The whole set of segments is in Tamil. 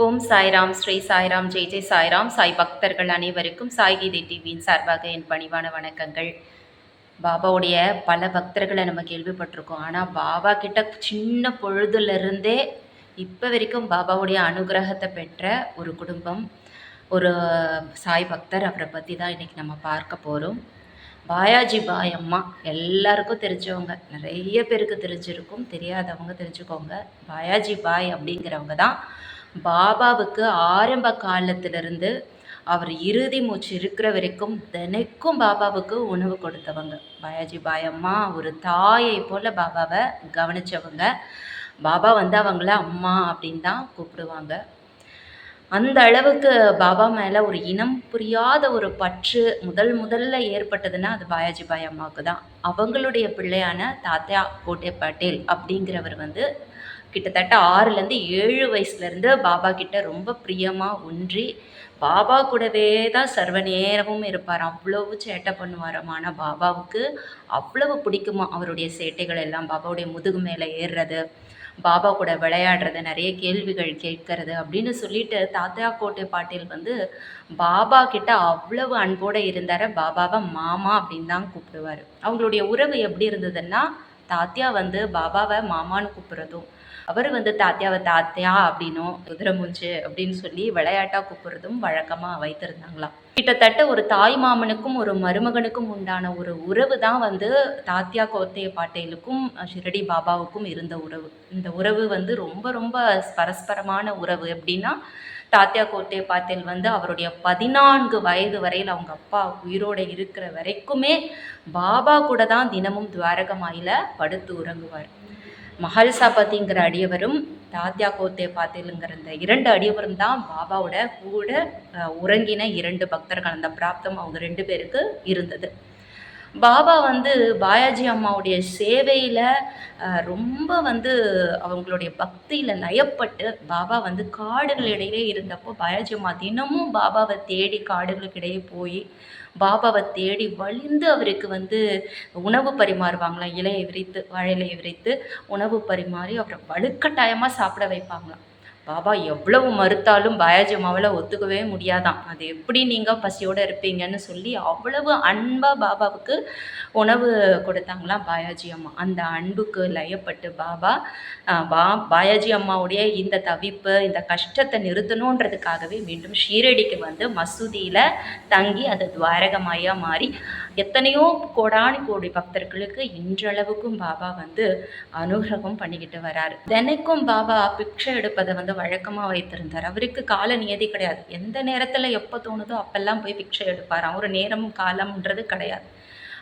ஓம் சாய்ராம் ஸ்ரீ சாய்ராம் ஜெய் ஜெய் சாய்ராம். சாய் பக்தர்கள் அனைவருக்கும் சாய் கீதை டிவியின் சார்பாக என் பணிவான வணக்கங்கள். பாபாவுடைய பல பக்தர்களை நம்ம கேள்விப்பட்டிருக்கோம். ஆனால் பாபா கிட்ட சின்ன பொழுதுலேருந்தே இப்போ வரைக்கும் பாபாவுடைய அனுகிரகத்தை பெற்ற ஒரு குடும்பம் ஒரு சாய் பக்தர். அவரை பற்றி தான் இன்றைக்கி நம்ம பார்க்க போகிறோம் பாயாஜி பாய் அம்மா. எல்லாருக்கும் தெரிஞ்சவங்க. நிறைய பேருக்கு தெரிஞ்சிருக்கும். தெரியாதவங்க தெரிஞ்சுக்கோங்க. பாயாஜி பாய் அப்படிங்கிறவங்க தான் பாபாவுக்கு ஆரம்ப காலத்திலிருந்து அவர் இறுதி மூச்சு இருக்கிற வரைக்கும் தினைக்கும் பாபாவுக்கு உணவு கொடுத்தவங்க. பாயாஜி பாயம்மா அம்மா ஒரு தாயை போல் பாபாவை கவனித்தவங்க பாபா வந்து அவங்கள அம்மா அப்படின்னு தான் கூப்பிடுவாங்க. அந்த அளவுக்கு பாபா மேலே ஒரு இனம் புரியாத ஒரு பற்று முதல் முதல்ல ஏற்பட்டதுன்னா அது பாயாஜி பாய் அம்மாவுக்கு தான். அவங்களுடைய பிள்ளையான தாத்தா கோட்டே பட்டேல் அப்படிங்கிறவர் வந்து கிட்டத்தட்ட ஆறுலேருந்து ஏழு வயசுலேருந்து பாபா கிட்ட ரொம்ப பிரியமாக ஒன்றி பாபா கூடவே தான் சர்வ நேரமும் இருப்பார். அவ்வளவு சேட்டை பண்ணுவாராம் ஆனால் பாபாவுக்கு. அவ்வளவு பிடிக்குமா அவருடைய சேட்டைகள் எல்லாம் பாபாவுடைய முதுகு மேலே ஏறுறது பாபா கூட விளையாடுறது நிறைய கேள்விகள் கேட்கறது அப்படின்னு சொல்லிட்டு தாத்தா கோட்டை பாட்டில் வந்து பாபா கிட்ட அவ்வளவு அன்போடு இருந்தார் பாபாவை மாமா அப்படின்னு தான் கூப்பிடுவார். அவங்களுடைய உறவு எப்படி இருந்ததுன்னா தாத்தியா வந்து பாபாவை மாமான்னு கூப்பிட்றதும் அவர் வந்து தாத்தியாவை தாத்தியா அப்படின்னும் குதிரை மூஞ்சு அப்படின்னு சொல்லி விளையாட்டாக கூப்பிட்றதும் வழக்கமாக வைத்திருந்தாங்களாம் கிட்டத்தட்ட ஒரு தாய் மாமனுக்கும் ஒரு மருமகனுக்கும் உண்டான ஒரு உறவு தான் வந்து தாத்தியா கோத்தைய பாட்டேலுக்கும் ஷிரடி பாபாவுக்கும் இருந்த உறவு. இந்த உறவு வந்து ரொம்ப ரொம்ப பரஸ்பரமான உறவு. எப்படின்னா தாத்தியா கோட்டே பாத்தேல் வந்து அவருடைய பதினான்கு வயது வரையில் அவங்க அப்பா உயிரோடு இருக்கிற வரைக்குமே பாபா கூட தான் தினமும் துவாரகமாயில படுத்து உறங்குவார். மஹல்சாபதிங்கிற அடியவரும் தாத்யா கோத்தே பாத்திலுங்கிற இந்த இரண்டு அடியவரும் தான் பாபாவோட கூட உறங்கின இரண்டு பக்தர்கள். அந்த பிராப்தம் அவங்க ரெண்டு பேருக்கு இருந்தது. பாபா வந்து பாயாஜி அம்மாவுடைய சேவையில் ரொம்ப வந்து அவங்களுடைய பக்தியில் லயப்பட்டு பாபா வந்து காடுகளிடையே இருந்தப்போ பாயாஜி அம்மா தினமும் பாபாவை தேடி காடுகளுக்கிடையே போய் பாபாவை தேடி வழிந்து அவருக்கு வந்து உணவு பரிமாறுவாங்களாம் இலையை விரித்து வாழையிலையை விரித்து உணவு பரிமாறி அவரை வலுக்கட்டாயமாக சாப்பிட வைப்பாங்களாம். பாபா எவ்வளவு மறுத்தாலும் பாயாஜி அம்மாவில் ஒத்துக்கவே முடியாதான். அது எப்படி நீங்கள் பசியோடு இருப்பீங்கன்னு சொல்லி அவ்வளவு அன்பாக பாபாவுக்கு உணவு கொடுத்தாங்களாம் பாயாஜி அம்மா. அந்த அன்புக்கு லயப்பட்டு பாபா பா பாயாஜி அம்மாவுடைய இந்த தவிப்பு இந்த கஷ்டத்தை நிறுத்தணுன்றதுக்காகவே மீண்டும் ஷீரடிக்கு வந்து மசூதியில் தங்கி அது துவாரகமாயாக மாறி எத்தனையோ கோடானி கோடி பக்தர்களுக்கு இன்றளவுக்கும் பாபா வந்து அனுகிரகம் பண்ணிக்கிட்டு வராரு. தினைக்கும் பாபா பிக்ஷை எடுப்பதை வந்து வழக்கமாக வைத்திருந்தார். அவருக்கு கால நியதி கிடையாது. எந்த நேரத்தில் எப்போ தோணுதோ அப்பெல்லாம் போய் பிக்ஷை எடுப்பார் அவர் நேரம் காலம்ன்றது கிடையாது.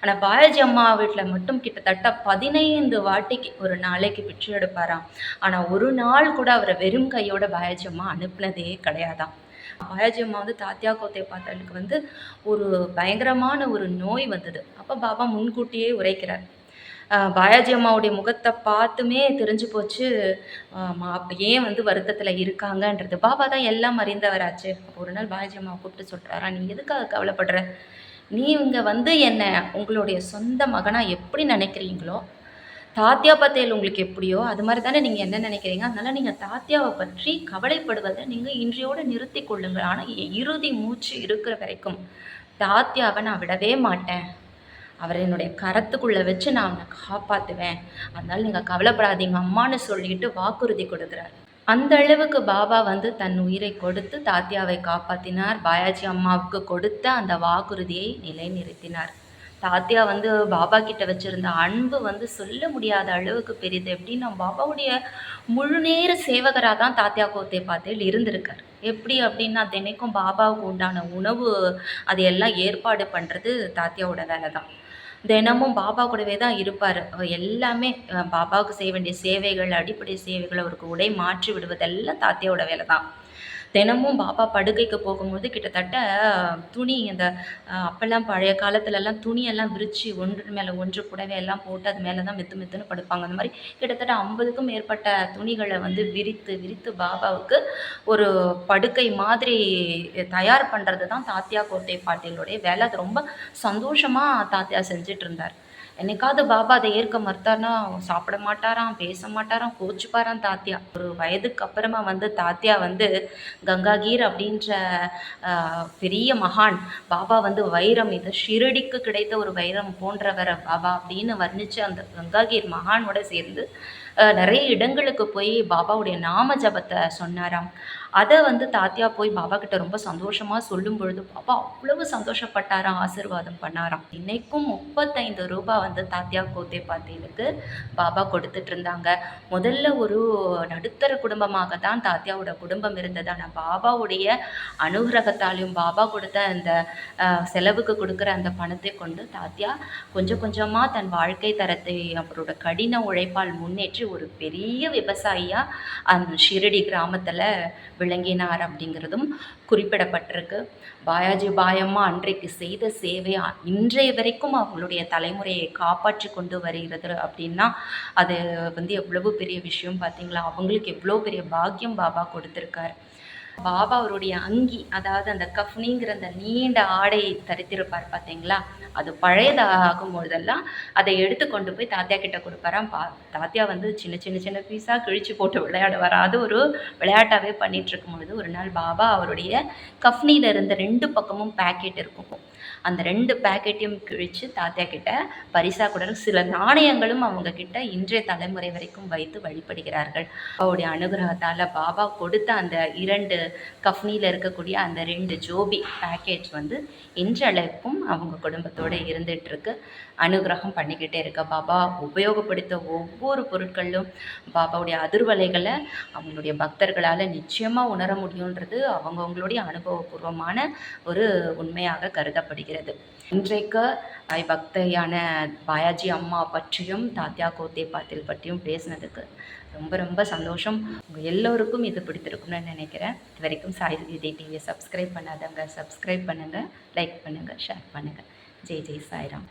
ஆனால் பாலாஜி அம்மா வீட்டில் மட்டும் கிட்டத்தட்ட பதினைந்து வாட்டிக்கு ஒரு நாளைக்கு பிச்சை எடுப்பாராம். ஆனால் ஒரு நாள் கூட அவரை வெறும் கையோட பாலாஜி அம்மா அனுப்புனதே கிடையாதாம். பாலாஜி அம்மா வந்து தாத்தியா கோத்தை பார்த்தவளுக்கு வந்து ஒரு பயங்கரமான ஒரு நோய் வந்தது. அப்போ பாபா முன்கூட்டியே உரைக்கிறார். பாயாஜி அம்மாவுடைய முகத்தை பார்த்துமே தெரிஞ்சு போச்சு. ஏன் வந்து வருத்தத்தில் இருக்காங்கன்றது. பாபா தான் எல்லாம் அறிந்தவராச்சு. அப்போ ஒரு நாள் பாயாஜி அம்மாவை கூப்பிட்டு சொல்கிறாரா நீ எதுக்காக கவலைப்படுற? நீ இங்கே வந்து என்னை உங்களுடைய சொந்த மகனாக எப்படி நினைக்கிறீங்களோ தாத்தியா பத்தேல் உங்களுக்கு எப்படியோ அது மாதிரி தானே நீங்கள் என்ன நினைக்கிறீங்க? அதனால் நீங்கள் தாத்தியாவை பற்றி கவலைப்படுவதை நீங்கள் இன்றையோடு நிறுத்தி கொள்ளுங்கள். ஆனால் இறுதி மூச்சு இருக்கிற வரைக்கும் தாத்தியாவை நான் விடவே மாட்டேன். அவரை என்னுடைய கரத்துக்குள்ளே வச்சு நான் அவனை காப்பாற்றுவேன் அதனால் நீங்கள் கவலைப்படாதீங்க. அம்மானு சொல்லிட்டு வாக்குறுதி கொடுக்குறார். அந்த அளவுக்கு பாபா வந்து தன் உயிரை கொடுத்து தாத்தியாவை காப்பாற்றினார் பாயாஜி அம்மாவுக்கு கொடுத்த அந்த வாக்குறுதியை நிலைநிறுத்தினார். தாத்தியா வந்து பாபா கிட்ட வச்சுருந்த அன்பு வந்து சொல்ல முடியாத அளவுக்கு பெரியது எப்படின்னா பாபாவுடைய முழு நேர சேவகராக தான் தாத்தியா கோத்தே பாத்தேல் இருந்திருக்கார். எப்படி அப்படின்னா தினைக்கும் பாபாவுக்கு உண்டான உணவு அது எல்லாம் ஏற்பாடு பண்ணுறது தாத்தியாவோட வேலை தான் தினமும் பாபா கூடவே தான் இருப்பார். எல்லாமே பாபாவுக்கு செய்ய வேண்டிய சேவைகள் அடிப்படை சேவைகள் அவருக்கு உடை மாற்றி விடுவதெல்லாம் தாத்தியோட வேலை தான் தினமும் பாப்பா படுக்கைக்கு போகும்போது கிட்டத்தட்ட துணி அந்த அப்போல்லாம் பழைய காலத்துலலாம் துணியெல்லாம் விரித்து ஒன்று மேலே ஒன்று புடவை எல்லாம் போட்டு அது மேலே தான் மெத்து மெத்துன்னு படுப்பாங்க. அந்த மாதிரி கிட்டத்தட்ட ஐம்பதுக்கும் மேற்பட்ட துணிகளை வந்து விரித்து விரித்து பாபாவுக்கு ஒரு படுக்கை மாதிரி தயார் பண்ணுறது தான் தாத்தியா கோட்டை பாட்டியலுடைய வேலை. அது ரொம்ப சந்தோஷமாக தாத்தியா செஞ்சிட்டு இருந்தார். என்னைக்காவது பாபா அதை ஏற்க மறுத்தார்னா சாப்பிட மாட்டாராம் பேச மாட்டாராம் கோச்சுப்பாராம் தாத்தியா. ஒரு வயதுக்கு அப்புறமா வந்து தாத்தியா வந்து கங்காகீர் அப்படின்ற பெரிய மகான் பாபா வந்து வைரம் இது ஷிரடிக்கு கிடைத்த ஒரு வைரம் போன்றவரை பாபா அப்படின்னு வர்ணிச்சு அந்த கங்காகீர் மகானோட சேர்ந்து நிறைய இடங்களுக்கு போய் பாபாவுடைய நாம ஜபத்தை சொன்னாராம். அதை வந்து தாத்தியா போய் பாபா கிட்ட ரொம்ப சந்தோஷமா சொல்லும் பொழுது பாபா அவ்வளவு சந்தோஷப்பட்டாராம் ஆசீர்வாதம் பண்ணாராம். இன்னைக்கும் முப்பத்தைந்து ரூபாய் வந்து தாத்தியா கோத்தே பாத்தீலுக்கு பாபா கொடுத்துட்டு இருந்தாங்க. முதல்ல ஒரு நடுத்தர குடும்பமாக தான் தாத்தியாவோட குடும்பம் இருந்தது. ஆனால் பாபாவுடைய அனுகிரகத்தாலையும் பாபா கொடுத்த அந்த செலவுக்கு கொடுக்குற அந்த பணத்தை கொண்டு தாத்தியா கொஞ்சம் கொஞ்சமாக தன் வாழ்க்கை தரத்தை அவரோட கடின உழைப்பால் முன்னேற்றி ஒரு பெரிய விவசாயியாக அந்த ஷிரடி கிராமத்தில் விளங்கினார் அப்படிங்கிறதும் குறிப்பிடப்பட்டிருக்கு. பாயாஜி பாயம்மா அன்றைக்கு செய்த சேவை இன்றைய வரைக்கும் அவங்களுடைய தலைமுறையை காப்பாற்றி கொண்டு வருகிறது அப்படின்னா அது வந்து எவ்வளவு பெரிய விஷயம் பார்த்தீங்களா? அவங்களுக்கு எவ்வளோ பெரிய பாக்கியம் பாபா கொடுத்துருக்காரு. பாபா அவருடைய அங்கி அதாவது அந்த கஃப்னிங்கிற அந்த நீண்ட ஆடை தரித்திருப்பார் பார்த்தீங்களா? அது பழையதாகும் பொழுதெல்லாம் அதை எடுத்து கொண்டு போய் தாத்தியா கிட்ட கொடுப்பாராம். பா தாத்தியா வந்து சின்ன சின்ன சின்ன பீஸாக கிழிச்சு போட்டு விளையாடுவார். அது ஒரு விளையாட்டாகவே பண்ணிட்டு இருக்கும் பொழுது ஒரு நாள் பாபா அவருடைய கஃப்னியில் இருந்த ரெண்டு பக்கமும் பேக்கெட் இருக்கும். அந்த ரெண்டு பேக்கெட்டையும் கிழிச்சு தாத்தா கிட்ட பரிசா கூட சில நாணயங்களும் அவங்க கிட்ட இன்றைய தலைமுறை வரைக்கும் வைத்து வழிபடுகிறார்கள். அவருடைய அனுகிரகத்தால் பாபா கொடுத்த அந்த இரண்டு கஃப்னியில் இருக்கக்கூடிய அந்த ரெண்டு ஜோபி பேக்கேஜ் வந்து இன்றளவுக்கும் அவங்க குடும்பத்தோடு இருந்துகிட்டு இருக்கு அனுகிரகம் பண்ணிக்கிட்டே இருக்க பாபா உபயோகப்படுத்த ஒவ்வொரு பொருட்களிலும் பாபாவுடைய அதிர்வலைகளை அவங்களுடைய பக்தர்களால் நிச்சயமாக உணர முடியுன்றது அவங்கவுங்களுடைய அனுபவபூர்வமான ஒரு உண்மையாக கருதப்படுகிறது. இன்றைக்கு பக்தையான பாயாஜி அம்மா பற்றியும் தாத்தியா கோத்தே பாத்தில் பற்றியும் பேசினதுக்கு ரொம்ப ரொம்ப சந்தோஷம். உங்கள் எல்லோருக்கும் இது பிடித்திருக்கும்னு நினைக்கிறேன். இது வரைக்கும் சாய் விஜய் டிவியை சப்ஸ்கிரைப் பண்ணாதவங்க சப்ஸ்கிரைப் பண்ணுங்கள் லைக் பண்ணுங்கள் ஷேர் பண்ணுங்கள் ஜெய் ஜெய் சாய்ராம்.